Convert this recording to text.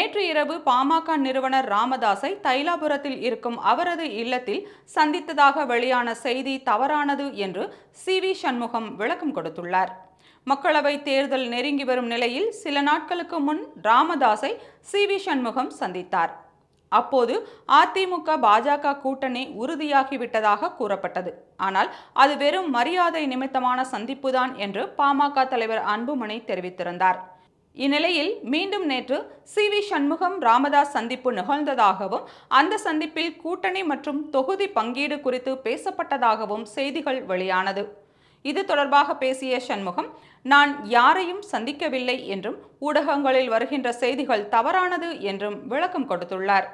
நேற்று இரவு பாமக நிறுவனர் ராமதாஸை தைலாபுரத்தில் இருக்கும் அவரது இல்லத்தில் சந்தித்ததாக வெளியான செய்தி தவறானது என்று சி வி சண்முகம் விளக்கம் கொடுத்துள்ளார். மக்களவை தேர்தல் நெருங்கி வரும் நிலையில் சில நாட்களுக்கு முன் ராமதாஸை சி வி சண்முகம் சந்தித்தார். அப்போது அதிமுக பாஜக கூட்டணி உறுதியாகிவிட்டதாக கூறப்பட்டது. ஆனால் அது வெறும் மரியாதை நிமித்தமான சந்திப்புதான் என்று பாமக தலைவர் அன்புமணி தெரிவித்திருந்தார். இந்நிலையில் மீண்டும் நேற்று சி வி சண்முகம் ராமதாஸ் சந்திப்பு நிகழ்ந்ததாகவும் அந்த சந்திப்பில் கூட்டணி மற்றும் தொகுதி பங்கீடு குறித்து பேசப்பட்டதாகவும் செய்திகள் வெளியானது. இது தொடர்பாக பேசிய சண்முகம் நான் யாரையும் சந்திக்கவில்லை என்றும் ஊடகங்களில் வருகின்ற செய்திகள் தவறானது என்றும் விளக்கம் கொடுத்துள்ளார்.